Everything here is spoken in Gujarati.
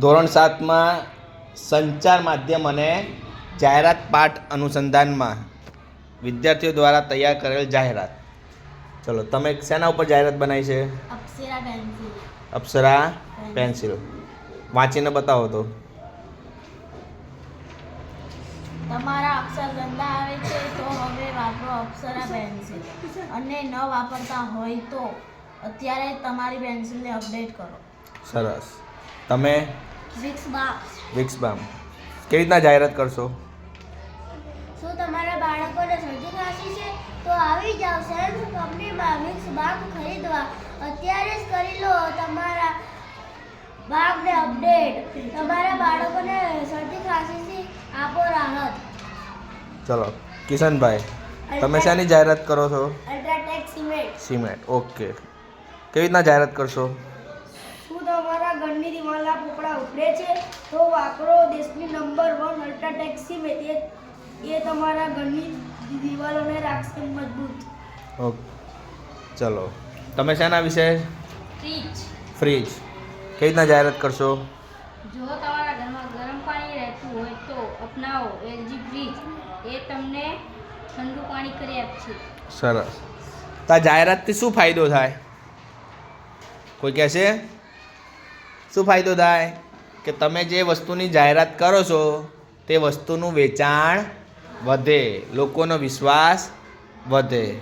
ધોરણ સાતમાં સંચાર માધ્યમ અને જાહેરાત પાઠ અનુસંધાનમાં વિદ્યાર્થીઓ દ્વારા તૈયાર કરેલ જાહેરાત. ચલો તમે શેના ઉપર જાહેરાત બનાવી છે? અપ્સરા પેન્સિલ. અપ્સરા પેન્સિલ. વાંચીને બતાવો તો. તમારા અક્ષર ગંદા આવે છે તો હવે વાપરો અપ્સરા પેન્સિલ. અને ન વાપરતા હોય તો અત્યારે તમારી પેન્સિલને અપડેટ કરો. સરસ. તમે? Vicks balm. કેવી રીતના જાહેરાત કરશો? શું તમારા બાળકોને શરદી ખાંસી છે તો આવી જાઓ સેલ્ફ કંપનીમાં વિક્સ બામ ખરીદવા. અત્યારે જ કરી લો તમારા બાગને અપડેટ. તમારા બાળકોને શરદી ખાંસીથી આપો રાહત. ચલો કિશનભાઈ તમે શેની જાહેરાત કરો છો? અલ્ટ્રાટેક સિમેન્ટ સિમેન્ટ ઓકે કેવી રીતના જાહેરાત કરશો? ઘરની દિવાલના પોપડા ઉખડે છે તો વાકરો દેશની નંબર વન અલ્ટ્રાટેક સિમેન્ટ એ એ તમારા ઘરની દિવાલોને રાખશે મજબૂત. ઓકે ચલો. તમે શેના વિશે? ફ્રીજ ફ્રીજ કઈ રીતના જાહેરાત કરશો? જો તમારા ઘરમાં ગરમ પાણી રહેતું હોય તો અપનાવો એલજી ફ્રીજ એ તમને ઠંડુ પાણી કરી આપશે. સરસ. તો આ જાહેરાતથી શું ફાયદો થાય? કોઈ કહેશે? શું ફાયદો થાય? કે તમે જે વસ્તુની જાહેરાત કરો છો, તે વસ્તુનું વેચાણ વધે, લોકોનો વિશ્વાસ વધે.